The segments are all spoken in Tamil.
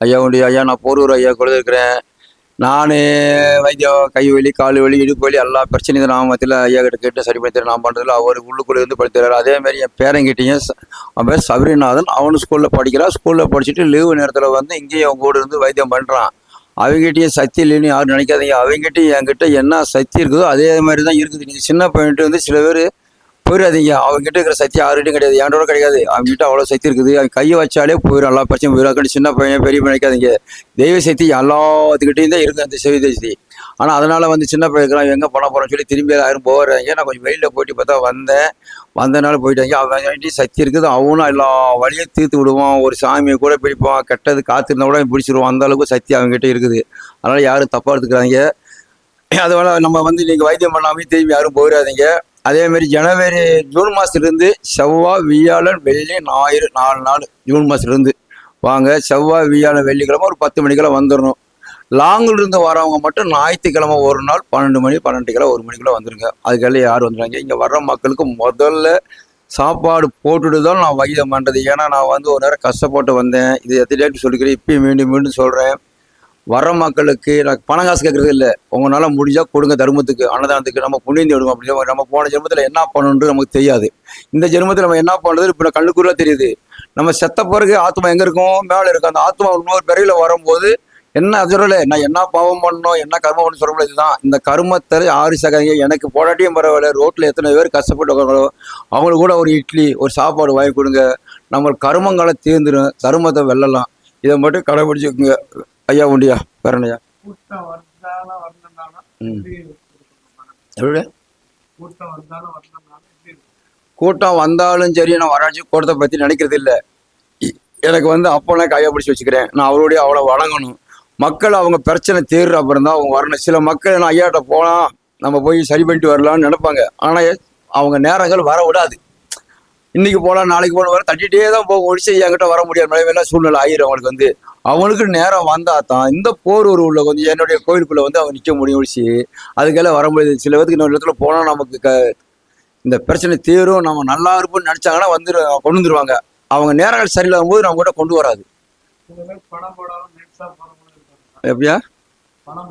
ஐயா உண்டு ஐயா நான் போரூர் ஐயா கூட இருக்கிறேன். நான் வைத்தியம் கை வலி கால் வலி இடுப்பு வலி எல்லா பிரச்சனையும் நான் மத்தியில் ஐயா கிட்ட கேட்டு சரி பண்ணி நான் பண்ணுறதுல அவர் உள்ளுக்குள்ளே இருந்து படித்தார் அதே மாதிரி என் பேரங்கிட்டையும் அவன் பேர் சபரிநாதன். அவனும் ஸ்கூலில் படிக்கிறான் ஸ்கூலில் படிச்சுட்டு லீவு நேரத்தில் வந்து இங்கேயும் அவங்க கூட இருந்து வைத்தியம் பண்ணுறான் அவங்ககிட்டயும் சக்தி இல்லைன்னு யாரும் நினைக்காதீங்க. அவங்ககிட்ட என்கிட்ட என்ன சக்தி இருக்குதோ அதே மாதிரி தான் இருக்குது. நீங்கள் சின்ன பையன்ட்டு வந்து சில பேர் போயிடாதீங்க. அவங்ககிட்ட இருக்கிற சக்தி யாருகிட்டையும் கிடையாது. என்கிட்ட கிடையாது. அவங்ககிட்ட அவ்வளோ சக்தி இருக்குது. அவங்க கையை வச்சாலே போயிடும் எல்லா பிரச்சனையும் போயிடும் அதுக்காண்டி சின்ன பையன் பெரிய நினைக்காதீங்க. தெய்வ சக்தி எல்லாத்துக்கிட்டையும் தான் இருக்குது அந்த செவி சக்தி. ஆனால் அதனால் வந்து சின்ன பையன் எங்கே பண்ண போகிறோம்னு சொல்லி திரும்பி யாரும் போகிறாங்க நான் கொஞ்சம் வெளியில் போயிட்டு பார்த்தா வந்தேன். வந்தனால போயிட்டாங்க. அவங்ககிட்ட சக்தி இருக்குது. அவனும் எல்லா வழியும் தீர்த்து விடுவான். ஒரு சாமியை கூட பிடிப்பான். கெட்டது காத்திருந்தா கூட பிடிச்சிருவான். அந்த அளவுக்கு சக்தி அவங்ககிட்ட இருக்குது. அதனால் யாரும் தப்பாக எடுத்துக்கிறாங்க அதனால் நம்ம வந்து நீங்கள் வைத்தியம் பண்ணாமே திரும்பி யாரும் போயிடாதீங்க அதே மாதிரி ஜனவரி ஜூன் மாதத்துலேருந்து செவ்வாய் வியாழன் வெள்ளி ஞாயிறு நாலு நாள் ஜூன் மாதத்துலேருந்து வாங்க செவ்வாய் வியாழன் வெள்ளிக்கிழமை ஒரு பத்து மணிக்கெல்லாம் வந்துடணும் லாங்கில் இருந்து வரவங்க மட்டும் ஞாயிற்றுக்கிழமை ஒரு நாள் பன்னெண்டு மணி பன்னெண்டு கிலோ ஒரு மணிக்குள்ளே வந்துருங்க. அதுக்கெல்லாம் யார் வந்துடுறாங்க இங்கே வர்ற மக்களுக்கு முதல்ல சாப்பாடு போட்டுட்டு தான் நான் வைத்தியம் பண்ணுறது ஏன்னா நான் வந்து ஒரு நேரம் கஷ்டப்பட்டு வந்தேன். இது எத்தனை சொல்லிக்கிறேன் இப்பயும் மீண்டும் மீண்டும் சொல்கிறேன் வர மக்களுக்கு நான் பணம் காசு கேட்கறது இல்லை. உங்களால் முடிஞ்சால் கொடுங்க தர்மத்துக்கு அன்னதானத்துக்கு நம்ம புண்ணியம் விடுவோம் அப்படி நம்ம போன ஜென்மத்தில் என்ன பண்ணணுன்றது நமக்கு தெரியாது. இந்த ஜென்மத்தில் நம்ம என்ன பண்ணுறது இப்போ கண்ணுக்குள்ள தெரியுது. நம்ம செத்த பிறகு ஆத்மா எங்கே இருக்கும்? மேலே இருக்கும் அந்த ஆத்மா இன்னொரு பிறவில வரும்போது என்ன அதுல நான் என்ன பாவம் பண்ணணும்? என்ன கர்மம் பண்ணணும் சொல்ல முடியாது இதுதான். இந்த கர்மத்தை ஆறு சகாங்க எனக்கு போராட்டியும் பரவாயில்ல. ரோட்டில் எத்தனை பேர் கஷ்டப்பட்டு உட்காங்களோ அவங்களுக்கு கூட ஒரு இட்லி ஒரு சாப்பாடு வாங்கி கொடுங்க. நம்ம கர்மங்களை தீர்ந்துடும் தர்மத்தை வெல்லலாம். இதை மட்டும் கடைபிடிச்சுக்குங்க. ஐயா உண்டியா? ம். எப்படி கூட்டம் வந்தாலும் சரி நான் வராச்சு கூட்டத்தை பற்றி நினைக்கிறது இல்லை. எனக்கு வந்து அப்போ நான் கையை பிடிச்சி வச்சுக்கிறேன். நான் அவருடைய அவ்வளோ வணங்கணும் மக்கள் அவங்க பிரச்சனை தீர்ற அப்புறம் தான் அவங்க வரணும். சில மக்கள் நான் ஐயாட்ட போகலாம் நம்ம போய் சரி பண்ணிட்டு வரலாம்னு நினைப்பாங்க. ஆனால் அவங்க நேரங்கள் வர விடாது. இன்னைக்கு போகலாம் நாளைக்கு போகலாம் வர தட்டிகிட்டே தான் போக முடிச்சு என்கிட்ட வர முடியாது மழைவெல்லாம் சூழ்நிலை ஆயிரும் அவங்களுக்கு வந்து. அவனுக்கு நேரம் வந்தா தான் இந்த போர் ஒரு உள்ள கொஞ்சம் என்னுடைய கோயிலுக்குள்ள வந்து அவங்க நிற்க முடியும் முடிச்சு அதுக்கெல்லாம் வர முடியாது. சில பேருக்கு இன்னொரு இடத்துல போனால் நமக்கு க இந்த பிரச்சனை தீரும். நம்ம நல்லா இருப்போம்னு நினைச்சாங்கன்னா வந்து கொண்டு வந்துருவாங்க. அவங்க நேரங்கள் சரியில்லாத போது நம்ம கூட கொண்டு வராது. பணம் எப்படியா? பணம்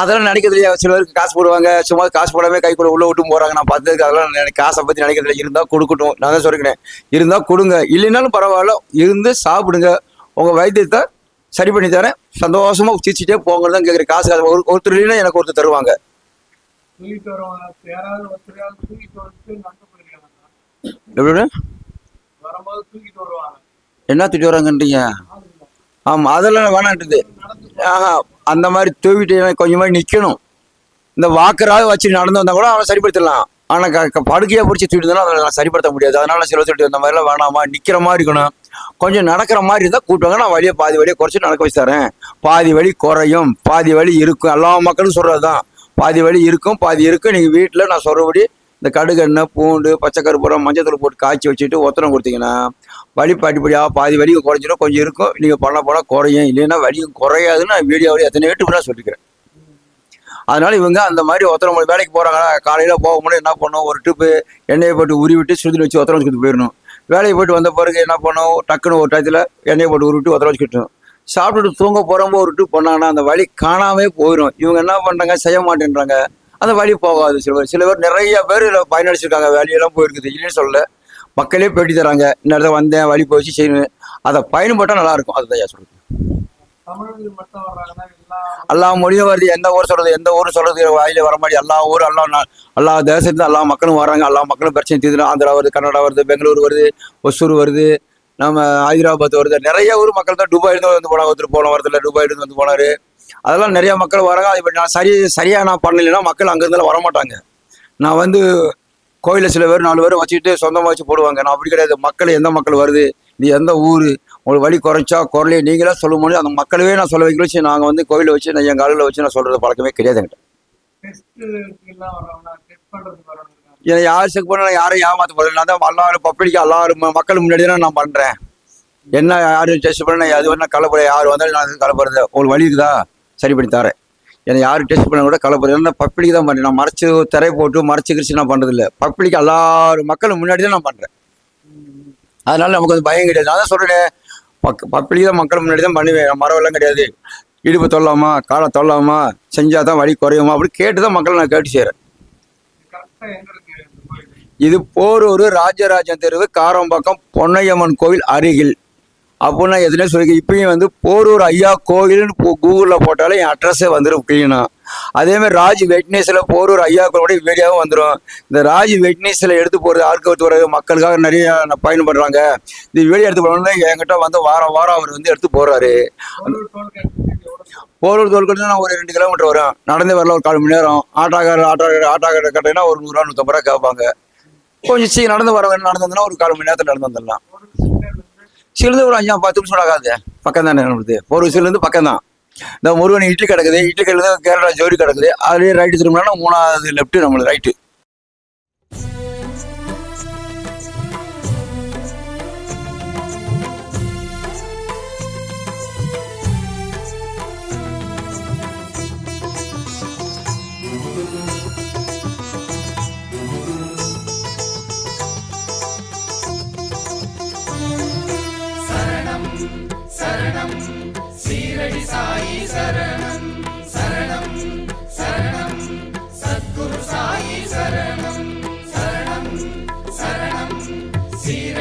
அதெல்லாம் நினைக்கிறது இல்லையா? சில பேருக்கு காசு போடுவாங்க. சும்மா காசு போடாமல் கை கூட உள்ள விட்டு போறாங்க. நான் பார்த்ததுக்கு அதெல்லாம் எனக்கு காசை பத்தி நினைக்கிறது இல்லை இருந்தா கொடுக்கட்டும். நான் தான் சொல்லிக்கிறேன் இருந்தா கொடுங்க. இல்லைனாலும் பரவாயில்ல. இருந்து சாப்பிடுங்க. உங்க வைத்தியத்தை சரி பண்ணி தரேன். சந்தோஷமா சிரிச்சிட்டே போங்கன்னு தான் கேட்குறேன் காசு காசு. ஒரு ஒருத்தர் இல்லைன்னா எனக்கு ஒருத்தர் தருவாங்க. வந்து என்ன திட்டு வராங்கன்றீங்க? ஆள் இல்ல. ஆமா அதெல்லாம் வேணான்றது. நடந்து ஆஹா அந்த மாதிரி தூவிட்டு கொஞ்சம் மாதிரி நிற்கணும் இந்த வாக்கராக வச்சு நடந்து வந்தா கூட அவனை சரிப்படுத்திடலாம். ஆனால் க க- படுக்கையா பிடிச்சி தூக்கிட்டு அதை நான் சரிப்படுத்த முடியாது. அதனால சில சொல்லிட்டு இந்த மாதிரிலாம் வேணாமா? நிற்கிற மாதிரி இருக்கணும். கொஞ்சம் நடக்கிற மாதிரி இருந்தால் கூட்டுவாங்க நான் வழியை பாதி வழியை குறைச்சி நடக்க வச்சு தரேன். பாதி வழி குறையும். பாதி வழி இருக்கும். எல்லா மக்களும் சொல்கிறது தான் பாதி வழி இருக்கும் பாதி இருக்கும். நீங்கள் வீட்டில் நான் சொல்கிறபடி இந்த கடுகு எண்ணெய் பூண்டு பச்சை கருப்பூரம் மஞ்சத்தூள் போட்டு காய்ச்சி வச்சுட்டு ஒத்தனம் கொடுத்தீங்கன்னா வழி படிப்படியாக பாதி வலி குறைஞ்சிடும் கொஞ்சம் இருக்கும். நீங்கள் பண்ண போனால் குறையும். இல்லைன்னா வலியும் குறையாதுன்னு நான் வீடியோவில் எத்தனை வீட்டு நான் சொல்லிக்கிறேன். அதனால் இவங்க அந்த மாதிரி ஒத்தனை வேலைக்கு போகிறாங்க காலையில் போக முடியும் என்ன பண்ணும் ஒரு டிப்பு எண்ணெயை போட்டு உருவி விட்டு சுடுதல் வச்சு ஒத்தனை வச்சுக்கிட்டு போயிடணும் வேலையை போயிட்டு வந்த பிறகு என்ன பண்ணோம்? டக்குன்னு ஒரு டயத்தில் எண்ணெயை போட்டு உருவிட்டு உதற வச்சுக்கிட்டோம் சாப்பிட்டுட்டு தூங்க போகிறப்போ உருட்டு பண்ணாங்கன்னா அந்த வழி காணாமே போயிடும் இவங்க என்ன பண்ணுறாங்க செய்ய மாட்டேன்றாங்க. அந்த வழி போகாது. சில பேர் சில பேர் நிறைய பேர் இதில் பயனடிச்சிருக்காங்க. வேலையெல்லாம் போயிருக்குது. இல்லைன்னு சொல்ல மக்களே பேட்டி தராங்க. இந்த இடத்துல வந்தேன் வழி போச்சு செய்யணும் அதை பயன்பட்டால் நல்லாயிருக்கும் அதுதான் சொல்றேன் எல்லா எல்லா மொழியும் வருது எந்த ஊர் சொல்றது எந்த ஊர் சொல்றது வாயில வர மாதிரி எல்லா ஊர் எல்லா எல்லா தேசத்துல எல்லா மக்களும் வராங்க. எல்லா மக்களும் பிரச்சனை தீர்ந்து ஆந்திரா வருது கர்நாடகா வருது பெங்களூர் வருது ஒசூர் வருது நம்ம ஹைதராபாத் வருது. நிறைய ஊர் மக்கள் தான் துபாய் இருந்து வந்து போனாங்க ஒருத்தர் போன வரதுல துபாய் இருந்து வந்து போனாரு. அதெல்லாம் நிறைய மக்கள் வராங்க. அது இப்ப நான் சரி சரியா நான் பண்ணலைன்னா மக்கள் அங்கேருந்துலாம் வர மாட்டாங்க. நான் வந்து கோயிலில் சில பேர் நாலு பேர் வச்சுக்கிட்டு சொந்தமாக வச்சு போடுவாங்க. நான் அப்படி கிடையாது. மக்கள் எந்த மக்கள் வருது? இது எந்த ஊர்? உங்களுக்கு வழி குறைச்சா குரலையே நீங்களாக சொல்ல முடியும் அந்த மக்களவே நான் சொல்ல வைக்கல வச்சு நாங்கள் வந்து கோயிலில் வச்சு நான் என் காலில் வச்சு நான் சொல்கிறது பழக்கமே கிடையாது என்கிட்ட. என்னை யார் செக் பண்ண யாரும் ஏமாற்ற போகிறேன் நான் தான் எல்லாரும் பப்ளிக்கு எல்லாரும் மக்கள் முன்னாடி தான் நான் பண்ணுறேன் என்ன யாரும் டெஸ்ட் பண்ண அது வேணா கலப்புறேன் யார் வந்தாலும் நான் கலப்புறது உங்களுக்கு வழி இருக்குதா? சரி பண்ணி தரேன். என்னை யாரும் டெஸ்ட் பண்ண கூட கலப்புறது ஏன்னா பப்ளிக் தான் பண்ணுறேன் நான் மறைச்சு திரை போட்டு மறைச்சு கிரிச்சு நான் பண்ணுறதில்ல பப்ளிக் எல்லாரும் மக்கள் முன்னாடி தான் நான் பண்ணுறேன் அதனால நமக்கு வந்து பயம் கிடையாது. அதான் சொல்கிறேன் பக் பப்ளிக் தான் மக்கள் முன்னாடி தான் பண்ணுவேன் மரவெல்லாம் கிடையாது. இடுப்பு தொல்லாமா காலை தொல்லாமா செஞ்சால் தான் வலி குறையுமா? அப்படின்னு கேட்டு தான் மக்களை நான் கேட்டு செய்கிறேன் இது போரூர் ராஜராஜன் தெருவு காரம்பாக்கம் பொன்னையம்மன் கோவில் அருகில். அப்போ நான் எதுனே சொல்லி இப்பயும் வந்து போரூர் ஐயா கோவில்னு கூகுளில் போட்டாலே என் அட்ரஸே வந்துடும் க்ளீனாக அதேமாதிரி ராஜ் வெட்னஸில் போரூர் ஐயா கோவிலோட வீடியோவும் வந்துடும் இந்த ராஜ் வெட்னஸில் எடுத்து போகிறது போகிறது மக்களுக்காக நிறைய ந- பயன்படுறாங்க. இந்த வீடியோ எடுத்து போகணும்னா என்கிட்ட வந்து வாரம் வாரம் அவர் வந்து எடுத்து போகிறாரு போரூர் தோல்கட்டு நான் ஒரு ரெண்டு கிலோமீட்டர் வரும். நடந்து வரல ஒரு கால் மணி நேரம். ஆட்டோக்கார ஆட்டோ ஆட்டோக்கார கட்டினா ஒரு நூறுரூவா நூற்றம்பது ரூபா கேட்பாங்க. கொஞ்சம் சீக்கிரம் நடந்து வர நடந்து வந்தோம்னா ஒரு கால் மணி நேரத்தில் நடந்து வந்துடலாம். இருந்து சிலிருந்து ஒரு அஞ்சா பத்து நிமிஷம் ஆகாது. பக்கம் தானே நம்மளுது? ஒரு சிலிருந்து பக்கம் தான் இந்த முருகன் இட்லி கிடக்குது இட்லி கடையில் கேரளா ஜோடி கிடக்குது அதுலேயே ரைட்டு திரும்பினா மூணாவது லெஃப்ட்டு நம்மளுக்கு ரைட்டு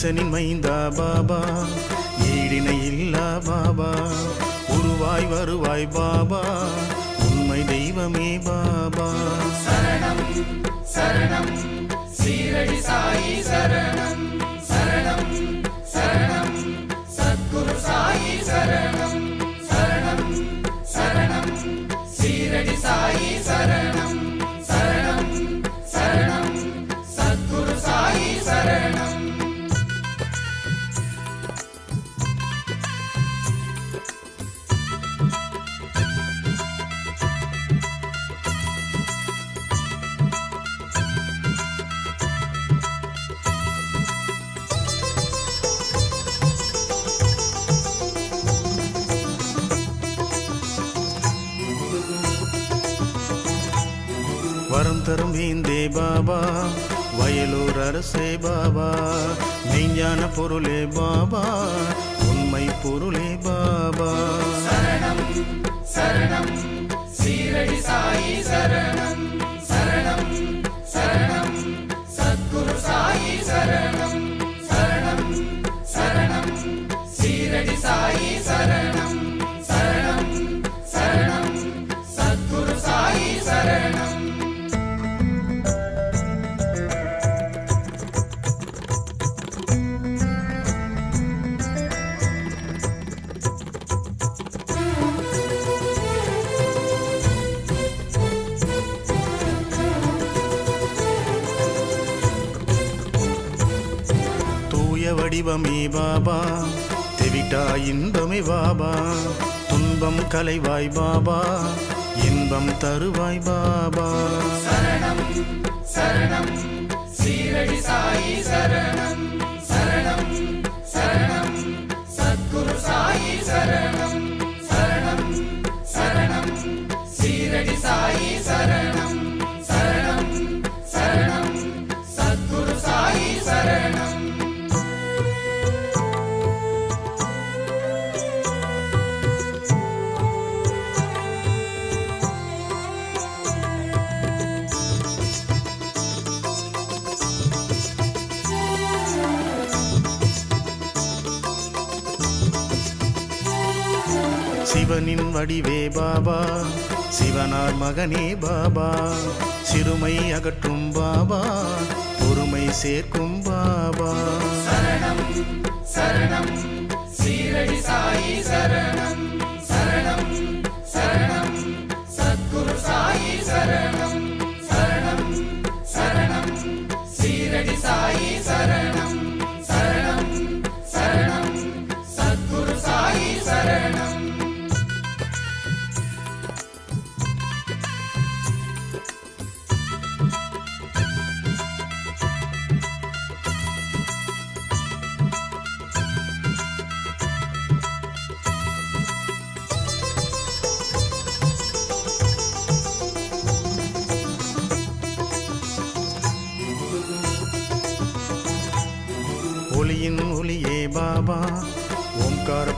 ஈசனின் மைந்தா பாபா. ஈடினை இல்லா பாபா. உருவாய் வருவாய் பாபா. உண்மை தெய்வமே பாபா. சரணம் சரணம். சீரடி சாயி சரணம். சரணம். தரும் வேந்தே பாபா. வயலூர் அரசே பாபா. மெய்ஞான பொருளே பாபா. உண்மை பொருளே பாபா. சரணம் சரணம். சீரடி சாயி சரணம். தெய்வமே பாபா. தெவிட்டா இன்பமே பாபா. துன்பம் கலைவாய் பாபா. இன்பம் தருவாய் பாபா. சிவனின் வடிவே பாபா. சிவனார் மகனே பாபா. சிறுமை அகற்றும் பாபா. பொறுமை சேர்க்கும் பாபா.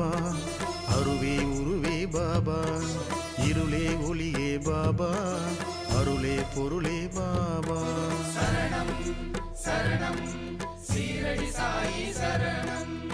பாபா. அருவே உருவே பாபா. இருளே ஒளியே பாபா. அருளே பொருளே பாபா. சரணம் சரணம். சீரடி சாயி சரணம்.